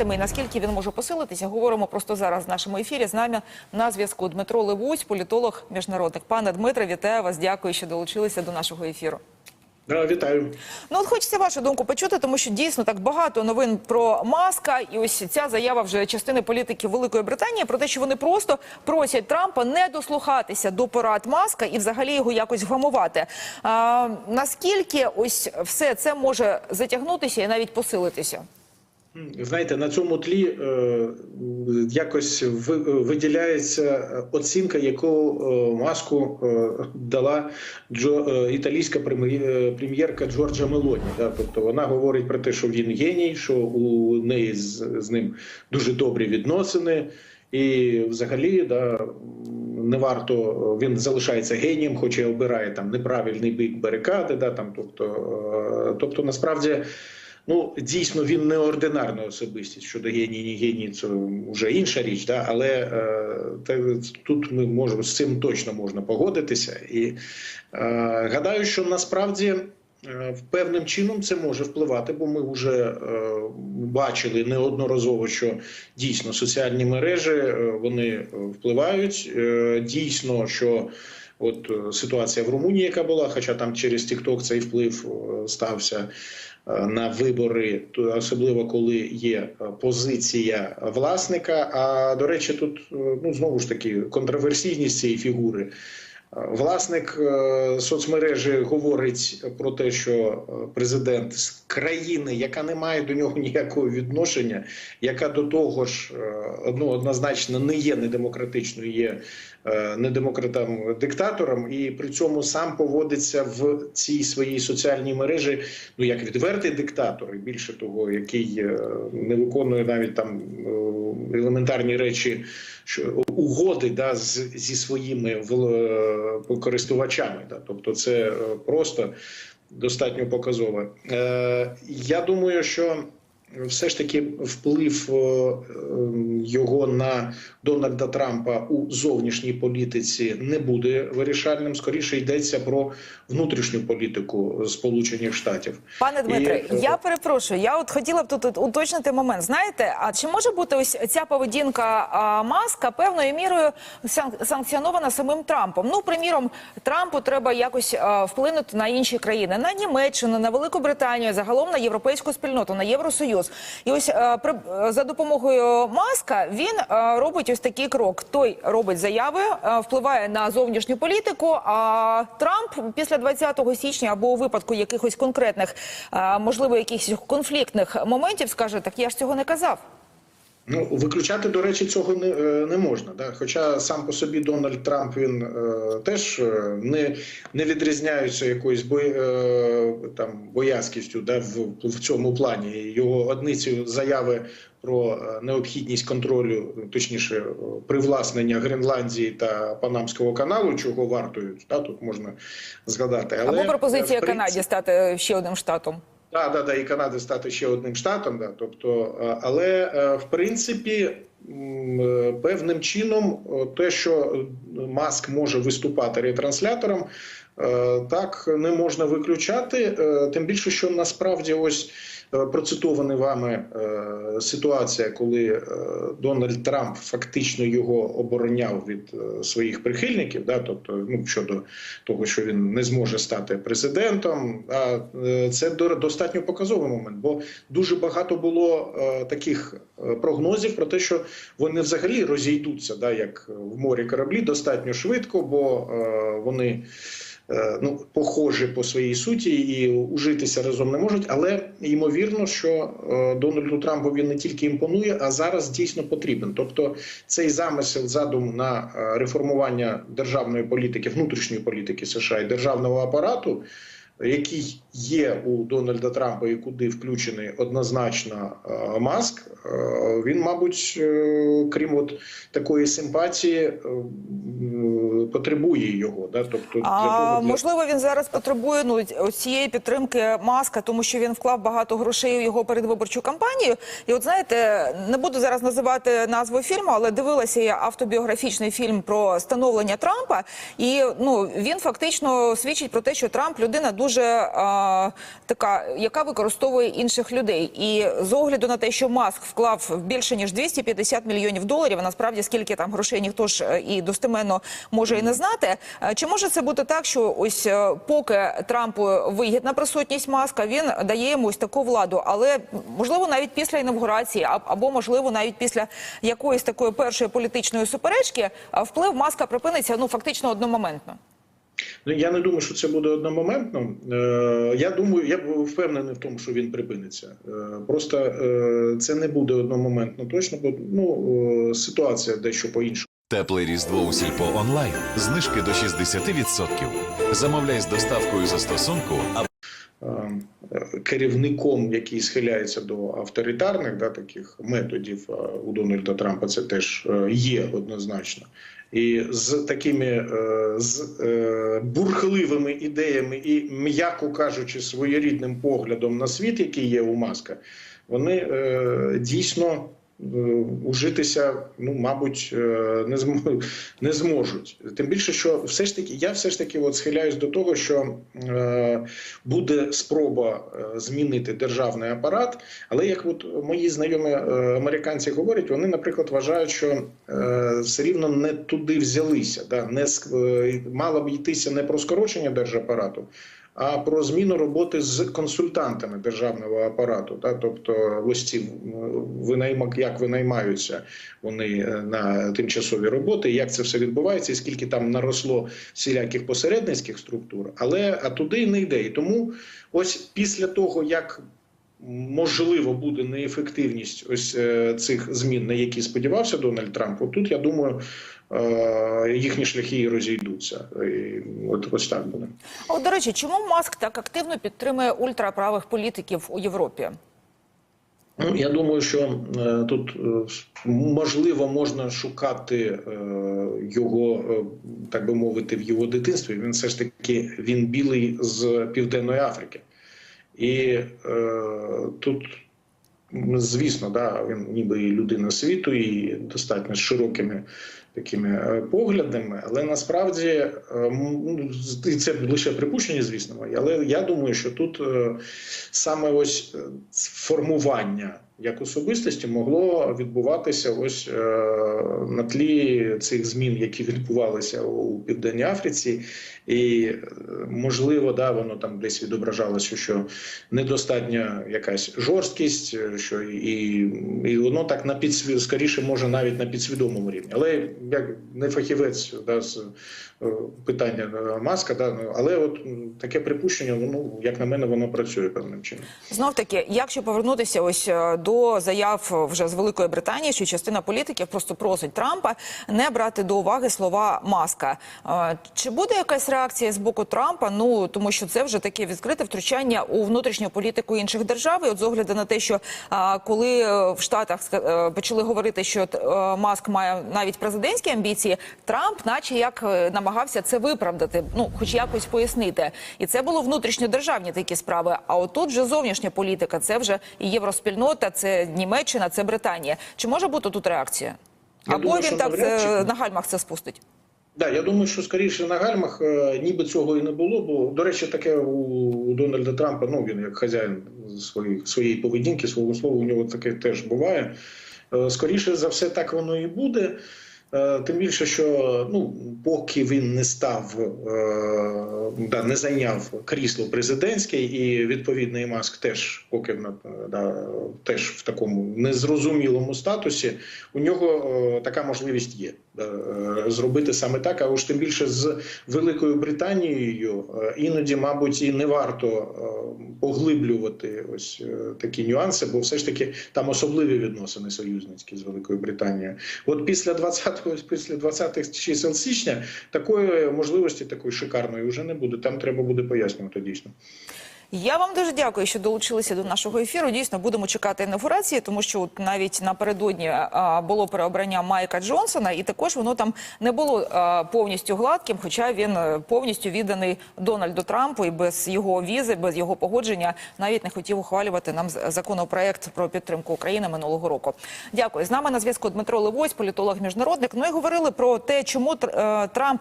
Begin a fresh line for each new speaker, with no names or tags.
І наскільки він може посилитися, говоримо просто зараз в нашому ефірі. З нами на зв'язку Дмитро Левусь, політолог міжнародник. Пане Дмитре, вітаю вас. Дякую, що долучилися до нашого ефіру.
Да, вітаю.
Ну, от хочеться вашу думку почути, тому що дійсно так багато новин про маска, і ось ця заява вже частини політиків Великої Британії про те, що вони просто просять Трампа не дослухатися до порад маска і взагалі його якось вгамувати. А, наскільки ось все це може затягнутися і навіть посилитися?
Знаєте, на цьому тлі е, якось ви- виділяється оцінка, яку е, маску е, дала Джо, е, італійська е, прем'єрка Джорджа Мелоні. Да? Тобто вона говорить про те, що він геній, що у неї з, з ним дуже добрі відносини. І взагалі, да, не варто він залишається генієм, хоча й обирає там неправильний бік барикади. Да, там, тобто, е, тобто, насправді, ну дійсно він неординарна особистість щодо генії, не генії, це вже інша річ. Да, але е, тут ми можемо з цим точно можна погодитися. І е, гадаю, що насправді. Е, Певним чином це може впливати, бо ми вже е, бачили неодноразово, що дійсно соціальні мережі е, вони впливають. Е, дійсно, що от ситуація в Румунії, яка була, хоча там через TikTok цей вплив е, стався на вибори, особливо коли є е, позиція власника. А до речі, тут е, ну знову ж таки контроверсійність цієї фігури. Власник е, соцмережі говорить про те, що е, президент з країни, яка не має до нього ніякого відношення, яка до того ж е, ну, однозначно не є недемократичною, є е, недемократом диктатором, і при цьому сам поводиться в цій своїй соціальній мережі, ну як відвертий диктатор, і більше того, який е, не виконує навіть там е, елементарні речі, що угоди да, з, зі своїми користувачами. Да. Тобто, це просто достатньо показово. Е, я думаю, що все ж таки вплив е, е, його на Дональда Трампа у зовнішній політиці не буде вирішальним. Скоріше йдеться про внутрішню політику Сполучених Штатів.
Пане Дмитре,
І, е,
я перепрошую. Я от хотіла б тут уточнити момент. Знаєте, а чи може бути ось ця поведінка а, маска певною мірою сан- санкціонована самим Трампом? Ну, приміром, Трампу треба якось а, вплинути на інші країни, на Німеччину, на Велику Британію, загалом на європейську спільноту, на Євросоюз. І ось а, при за допомогою маска він а, робить ось такий крок. Той робить заяви, впливає на зовнішню політику. А Трамп після 20 січня або у випадку якихось конкретних, можливо, якихось конфліктних моментів скаже: так я ж цього не казав.
Ну, виключати, до речі, цього не, е, не можна. Да? Хоча сам по собі Дональд Трамп він е, теж е, не, не відрізняється якоюсь бой, е, там, боязкістю да, в, в цьому плані. Його одниці заяви про е, необхідність контролю, точніше, привласнення Гренландії та Панамського каналу, чого вартують, да, тут можна згадати. Але,
Або пропозиція
принципі-
Канаді стати ще одним штатом.
Так, да, да, і Канади стати ще одним штатом, да, тобто, е, але е, в принципі е, певним чином те, що Маск може виступати ретранслятором, так не можна виключати. е, Тим більше, що насправді ось е, процитована вами е, ситуація, коли е, Дональд Трамп фактично його обороняв від е, своїх прихильників, да, тобто ну щодо того, що він не зможе стати президентом. А е, це до- достатньо показовий момент, бо дуже багато було е, таких е, прогнозів про те, що вони взагалі розійдуться, да, як в морі кораблі, достатньо швидко, бо е, вони. Е, Ну, похожі по своїй суті і ужитися разом не можуть, але ймовірно, що е, Дональду Трампу він не тільки імпонує, а зараз дійсно потрібен. Тобто, цей замисел задум на е, реформування державної політики, внутрішньої політики США і державного апарату, який є у Дональда Трампа і куди включений однозначно е, Маск, е, він, мабуть, е, крім от такої симпатії, потребує його. Да? Тобто для
А
того, для...
можливо, він зараз потребує ну цієї підтримки маска, тому що він вклав багато грошей у його передвиборчу кампанію. І от знаєте, не буду зараз називати назву фільму, але дивилася я автобіографічний фільм про становлення Трампа, і ну він фактично свідчить про те, що Трамп людина дуже а, така, яка використовує інших людей. І з огляду на те, що маск вклав більше ніж 250 мільйонів доларів, а насправді скільки там грошей ніхто ж е, і достеменно може і не знати. Е, Чи може це бути так, що ось е, поки Трампу вигідна присутність маска, він дає йому ось таку владу, але можливо навіть після інавгурації, або можливо навіть після якоїсь такої першої політичної суперечки, вплив маска припиниться ну фактично одномоментно.
Ну я не думаю, що це буде одномоментно. Е, я думаю, я впевнений в тому, що він припиниться. Е, просто е, це не буде одномоментно точно, бо ну ситуація дещо по іншому.
Тепле різдво у Сільпо онлайн. Знижки до 60%. Замовляй з доставкою за стосунку або
Е, керівником, який схиляється до авторитарних да, таких методів у Дональда Трампа, це теж є однозначно. І з такими е, з е, бурхливими ідеями і, м'яко кажучи, своєрідним поглядом на світ, який є у Маска, вони е, дійсно ужитися, ну мабуть, е, не зм- не зможуть. Тим більше, що все ж таки, я все ж таки от схиляюсь до того, що е, буде спроба е, змінити державний апарат. Але як от мої знайомі е, американці говорять, вони, наприклад, вважають, що е, все рівно не туди взялися. Да? Не ск- мало б йтися не про скорочення держапарату. А про зміну роботи з консультантами державного апарату, та тобто ось ці винаймак, як винаймаються вони е, на тимчасові роботи, як це все відбувається, і скільки там наросло всіляких посередницьких структур, але а туди не йде. І тому ось після того, як можливо буде неефективність ось е, цих змін, на які сподівався Дональд Трамп, от тут я думаю, е, їхні шляхи розійдуться. І от ось так буде.
А От, до речі, чому маск так активно підтримує ультраправих політиків у Європі?
Ну, я думаю, що е, тут е, можливо можна шукати е, його, е, так би мовити, в його дитинстві. Він все ж таки він білий з Південної Африки. І е, тут, звісно, да, він ніби людина світу, і достатньо з широкими такими е, поглядами, але насправді е, ну, це лише припущення, звісно, але я думаю, що тут е, саме ось е, формування як особистості могло відбуватися ось е, на тлі цих змін, які відбувалися у Південній Африці, і е, можливо, да, воно там десь відображалося, що недостатня якась жорсткість, е, що і, і воно так на підсві... скоріше може навіть на підсвідомому рівні. Але як не фахівець да, з е, питання маска, да, ну, але от таке припущення, ну як на мене, воно працює певним чином.
Знов таки, якщо повернутися ось до заяв е, вже з Великої Британії, що частина політиків просто просить Трампа не брати до уваги слова маска. Е, Чи буде якась реакція з боку Трампа? Ну тому що це вже таке відкрите втручання у внутрішню політику інших держав. І от з огляду на те, що коли е, в Штатах е, почали говорити, що е, маск має навіть президентські амбіції, Трамп, наче як е, намагався це виправдати, ну хоч якось пояснити. І це було внутрішньодержавні такі справи. А отут вже зовнішня політика, це вже і євроспільнота, це Німеччина, це Британія. Чи може бути тут реакція?
Я
Або
думаю,
він так
навряд
е, на гальмах це спустить.
Да, я думаю, що скоріше на гальмах е, ніби цього і не було. Бо до речі, таке у, у Дональда Трампа. Ну він як хазяїн своїх своєї поведінки, свого слова, у нього таке теж буває. Е, Скоріше за все, так воно і буде. Е, Тим більше, що ну поки він не став е, да, не зайняв крісло президентське, і відповідний маск теж поки да, теж в такому незрозумілому статусі, у нього е, така можливість є зробити саме так. А уж тим більше з Великою Британією іноді, мабуть, і не варто поглиблювати ось такі нюанси, бо все ж таки там особливі відносини союзницькі з Великою Британією. От після 20-го, після 20-х чисел січня такої можливості, такої шикарної, вже не буде. Там треба буде пояснювати дійсно.
Я вам дуже дякую, що долучилися до нашого ефіру. Дійсно, будемо чекати інаугурації, тому що от навіть напередодні а, було переобрання Майка Джонсона, і також воно там не було а, повністю гладким, хоча він е, повністю відданий Дональду Трампу і без його візи, без його погодження навіть не хотів ухвалювати нам законопроект про підтримку України минулого року. Дякую. З нами на зв'язку Дмитро Левось, політолог міжнародник. Ну і говорили про те, чому е, Трамп